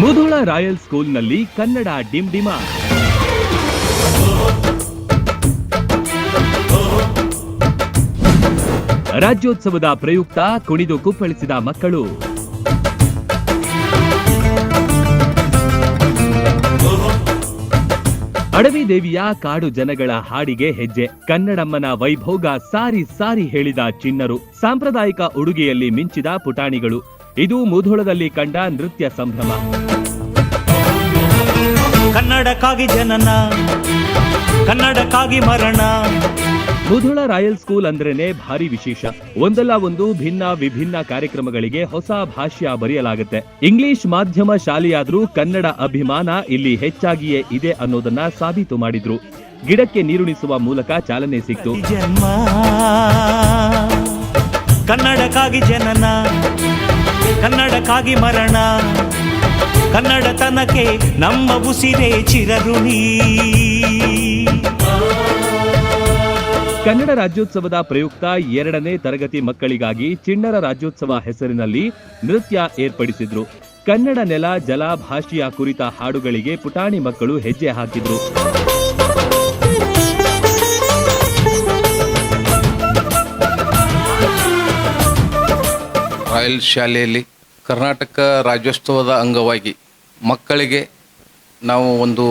Mudhol royal ಸ್ಕೂಲ್ನಲ್ಲಿ Kannada dim ಡಿಮ. ರಾಜ್ಯೋತ್ಸವದ ಪ್ರಯುಕ್ತ ಕುಣಿದು ಕುಪ್ಪಳಿಸಿದ ಮಕ್ಕಳು. ಅಡವಿ ದೇವಿಯ ಕಾಡು ಜನಗಳ ಹಾಡಿಗೆ ಹೆಜ್ಜೆ. ಕನ್ನಡಮ್ಮನ ವೈಭೋಗ ಸಾರಿ ಸಾರಿ ಹೇಳಿದ ಚಿನ್ನರು ಸಾಂಪ್ರದಾಯಿಕ ಉಡುಗೆಯಲ್ಲಿ ಮಿಂಚಿದ ಪುಟಾಣಿಗಳು. ಇದು ಮುಧೋಳದಲ್ಲಿ ಕಂಡ ನೃತ್ಯ ಸಂಭ್ರಮ. ಕನ್ನಡಕ್ಕಾಗಿ ಜನನ ಕನ್ನಡಕ್ಕಾಗಿ ಮರಣ. ಮುಧೋಳ ರಾಯಲ್ ಸ್ಕೂಲ್ ಅಂದ್ರೇನೆ ಭಾರಿ ವಿಶೇಷ. ಒಂದಲ್ಲ ಒಂದು ಭಿನ್ನ ವಿಭಿನ್ನ ಕಾರ್ಯಕ್ರಮಗಳಿಗೆ ಹೊಸ ಭಾಷ್ಯ ಬರೆಯಲಾಗುತ್ತೆ. ಇಂಗ್ಲಿಷ್ ಮಾಧ್ಯಮ ಶಾಲೆಯಾದ್ರೂ ಕನ್ನಡ ಅಭಿಮಾನ ಇಲ್ಲಿ ಹೆಚ್ಚಾಗಿಯೇ ಇದೆ ಅನ್ನೋದನ್ನ ಸಾಬೀತು ಮಾಡಿದ್ರು. ಗಿಡಕ್ಕೆ ನೀರುಣಿಸುವ ಮೂಲಕ ಚಾಲನೆ ಸಿಕ್ತು. ಕನ್ನಡಕ್ಕಾಗಿ ಜನನ. ಕನ್ನಡಕ್ಕಾಗಿ ಮರಣ. ಕನ್ನಡತನಕ್ಕೆ ನಮ್ಮ ಉಸಿರೇ ಚಿರಋಣಿ. ಕನ್ನಡ ರಾಜ್ಯೋತ್ಸವದ ಪ್ರಯುಕ್ತ ಎರಡನೇ ತರಗತಿ ಮಕ್ಕಳಿಗಾಗಿ ಚಿಣ್ಣರ ರಾಜ್ಯೋತ್ಸವ ಹೆಸರಿನಲ್ಲಿ ನೃತ್ಯ ಏರ್ಪಡಿಸಿದ್ರು. ಕನ್ನಡ ನೆಲ, ಜಲ, ಭಾಷೆಯ ಕುರಿತ ಹಾಡುಗಳಿಗೆ ಪುಟಾಣಿ ಮಕ್ಕಳು ಹೆಜ್ಜೆ ಹಾಕಿದ್ರು. ರಾಯಲ್ ಶಾಲೆಯಲ್ಲಿ ಕರ್ನಾಟಕ ರಾಜ್ಯೋತ್ಸವದ ಅಂಗವಾಗಿ ಮಕ್ಕಳಿಗೆ ನಾವು ಒಂದು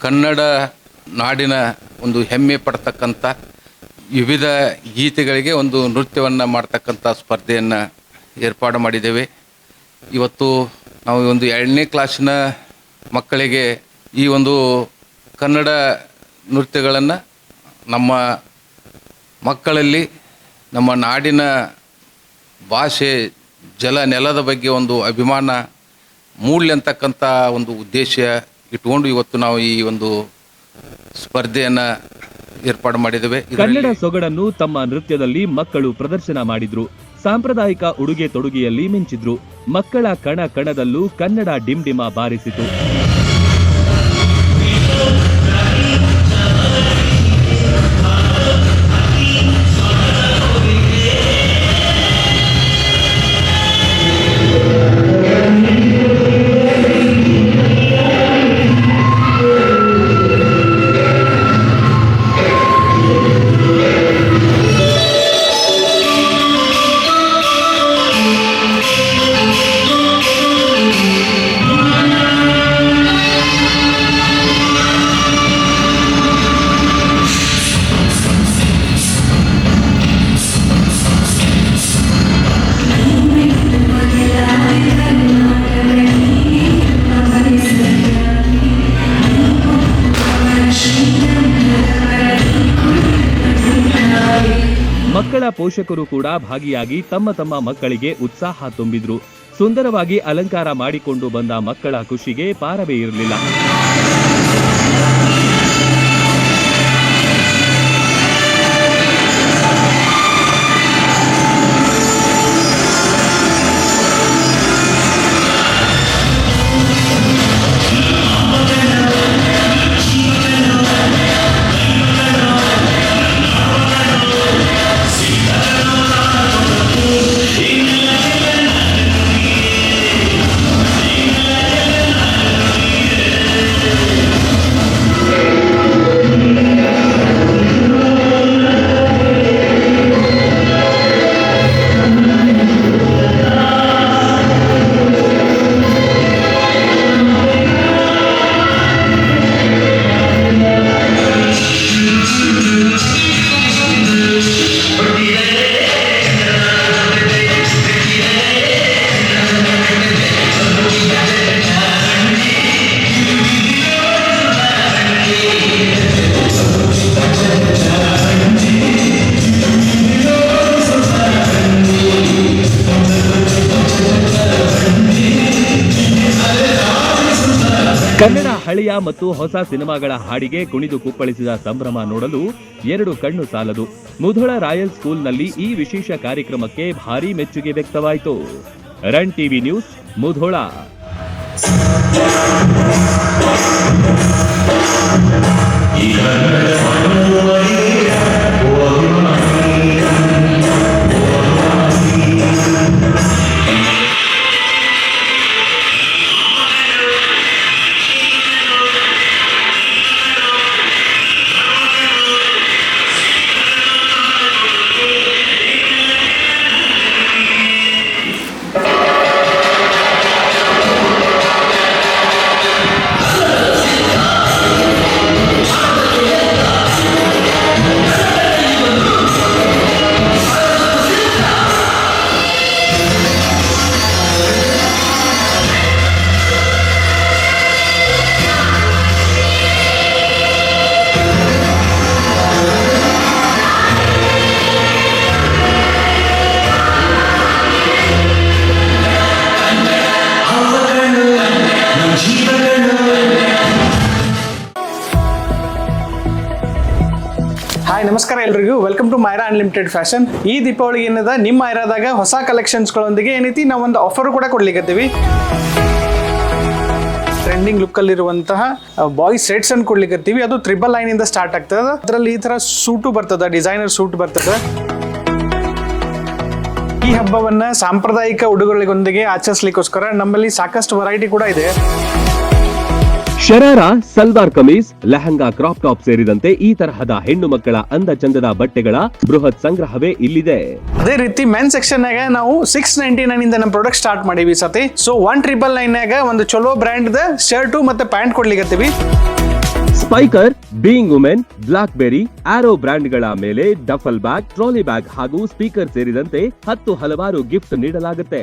ಕನ್ನಡ ನಾಡಿನ ಒಂದು ಹೆಮ್ಮೆ ಪಡ್ತಕ್ಕಂಥ ವಿವಿಧ ಗೀತೆಗಳಿಗೆ ಒಂದು ನೃತ್ಯವನ್ನು ಮಾಡ್ತಕ್ಕಂಥ ಸ್ಪರ್ಧೆಯನ್ನು ಏರ್ಪಾಡು ಮಾಡಿದ್ದೇವೆ. ಇವತ್ತು ನಾವು ಒಂದು ಎರಡನೇ ಕ್ಲಾಸಿನ ಮಕ್ಕಳಿಗೆ ಈ ಒಂದು ಕನ್ನಡ ನೃತ್ಯಗಳನ್ನು ನಮ್ಮ ಮಕ್ಕಳಲ್ಲಿ ನಮ್ಮ ನಾಡಿನ ಭಾಷೆ ಜಲ ನೆಲದ ಬಗ್ಗೆ ಒಂದು ಅಭಿಮಾನ ಮೂಡಲಿ ಅಂತಕ್ಕಂಥ ಒಂದು ಉದ್ದೇಶ ಇಟ್ಕೊಂಡು ಇವತ್ತು ನಾವು ಈ ಒಂದು ಸ್ಪರ್ಧೆಯನ್ನು ಏರ್ಪಾಡು ಮಾಡಿದ್ದೇವೆ. ಕನ್ನಡ ಸೊಗಡನ್ನು ತಮ್ಮ ನೃತ್ಯದಲ್ಲಿ ಮಕ್ಕಳು ಪ್ರದರ್ಶನ ಮಾಡಿದ್ರು. ಸಾಂಪ್ರದಾಯಿಕ ಉಡುಗೆ ತೊಡುಗೆಯಲ್ಲಿ ಮಿಂಚಿದ್ರು. ಮಕ್ಕಳ ಕಣ ಕಣದಲ್ಲೂ ಕನ್ನಡ ಡಿಮ್ಡಿಮ ಬಾರಿಸಿತು. ಮಕ್ಕಳ ಪೋಷಕರು ಕೂಡ ಭಾಗಿಯಾಗಿ ತಮ್ಮ ತಮ್ಮ ಮಕ್ಕಳಿಗೆ ಉತ್ಸಾಹ ತುಂಬಿದ್ರು. ಸುಂದರವಾಗಿ ಅಲಂಕಾರ ಮಾಡಿಕೊಂಡು ಬಂದ ಮಕ್ಕಳ ಖುಷಿಗೆ ಪಾರವೇ ಇರಲಿಲ್ಲ. ಹಳೆಯ ಮತ್ತು ಹೊಸ ಸಿನಿಮಾಗಳ ಹಾಡಿಗೆ ಕುಣಿದು ಕುಪ್ಪಳಿಸಿದ ಸಂಭ್ರಮ ನೋಡಲು ಎರಡು ಕಣ್ಣು ಸಾಲದು. ಮುಧೋಳ ರಾಯಲ್ ಸ್ಕೂಲ್ನಲ್ಲಿ ಈ ವಿಶೇಷ ಕಾರ್ಯಕ್ರಮಕ್ಕೆ ಭಾರೀ ಮೆಚ್ಚುಗೆ ವ್ಯಕ್ತವಾಯಿತು. Run TV news, Mudhol. ನಮಸ್ಕಾರ ಎಲ್ರಿಗೂ. Welcome to Myra unlimited fashion ಈ ದೀಪಾವಳಿ ಏನದ? ನಿಮ್ಮ ಮೈರಾದಾಗ ಹೊಸ ಕಲೆಕ್ಷನ್ಸ್ಗಳೊಂದಿಗೆ ಏನೈತಿ ನಾವು ಒಂದು ಆಫರ್ ಕೂಡ ಕೊಡ್ಲಿಕ್ಕತ್ತೀವಿ ಟ್ರೆಂಡಿಂಗ್ ಲುಕ್ ಅಲ್ಲಿರುವಂತಹ ಬಾಯ್ಸ್ ಸೆಟ್ಸ್ ಅನ್ನು ಕೊಡ್ಲಿಕ್ಕತ್ತೀವಿ ಅದು ತ್ರಿಬಲ್ ಲೈನ್ ಇಂದ ಸ್ಟಾರ್ಟ್ ಆಗ್ತದ. ಅದರಲ್ಲಿ ಈ ತರ ಸೂಟು ಬರ್ತದ ಡಿಸೈನರ್ ಸೂಟ್ ಬರ್ತದ. ಈ ಹಬ್ಬವನ್ನ ಸಾಂಪ್ರದಾಯಿಕ ಉಡುಗೊರೆಗಳೊಂದಿಗೆ ಆಚರಿಸಲಿಕ್ಕೋಸ್ಕರ ನಮ್ಮಲ್ಲಿ ಸಾಕಷ್ಟು ವೆರೈಟಿ ಕೂಡ ಇದೆ. ಶರಾರ, ಸಲ್ವಾರ್ ಕಮೀಸ್, ಲೆಹಂಗಾ ಕ್ರಾಪ್ ಟಾಪ್ ಸೇರಿದಂತೆ ಈ ತರಹದ ಹೆಣ್ಣು ಮಕ್ಕಳ ಅಂದ ಚಂದದ ಬಟ್ಟೆಗಳ ಬೃಹತ್ ಸಂಗ್ರಹವೇ ಇಲ್ಲಿದೆ. ಅದೇ ರೀತಿ ಮೆನ್ ಸೆಕ್ಷನ್ ನಾಗ ನಾವು ಸಿಕ್ಸ್ ನೈಂಟಿ ನೈನ್ ಇಂದ ನಮ್ಮ ಪ್ರಾಡಕ್ಟ್ ಸ್ಟಾರ್ಟ್ ಮಾಡೀವಿ ಸತಿ. ಸೊ ಒನ್ ಟ್ರಿಬಲ್ ನೈನ್ ಒಂದು ಚಲೋ ಬ್ರ್ಯಾಂಡ್ ಶರ್ಟು ಮತ್ತೆ pant ಕೊಡ್ಲಿಕತ್ತೀವಿ. Spykar being women Blackberry Arrow ಬ್ರ್ಯಾಂಡ್ಗಳ ಮೇಲೆ ಡಫಲ್ ಬ್ಯಾಗ್ ಟ್ರಾಲಿ ಬ್ಯಾಗ್ ಹಾಗೂ ಸ್ಪೀಕರ್ ಸೇರಿದಂತೆ ಹತ್ತು ಹಲವಾರು ಗಿಫ್ಟ್ ನೀಡಲಾಗುತ್ತೆ.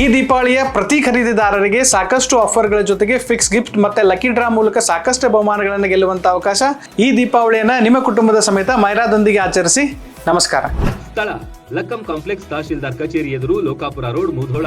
ಈ ದೀಪಾವಳಿಯ ಪ್ರತಿ ಖರೀದಿದಾರರಿಗೆ ಸಾಕಷ್ಟು ಆಫರ್ಗಳ ಜೊತೆಗೆ ಫಿಕ್ಸ್ ಗಿಫ್ಟ್ ಮತ್ತೆ ಲಕ್ಕಿ ಡ್ರಾ ಮೂಲಕ ಸಾಕಷ್ಟು ಬಹುಮಾನಗಳನ್ನು ಗೆಲ್ಲುವಂತ ಅವಕಾಶ ಈ ದೀಪಾವಳಿಯನ್ನ ನಿಮ್ಮ ಕುಟುಂಬದ ಸಮೇತ ಮೈರಾದೊಂದಿಗೆ ಆಚರಿಸಿ. ನಮಸ್ಕಾರ. ಸ್ಥಳ ಲಕ್ಕಂ ಕಾಂಪ್ಲೆಕ್ಸ್ ತಹಶೀಲ್ದಾರ್ ಕಚೇರಿ ಎದುರು Lokapur road Mudhol.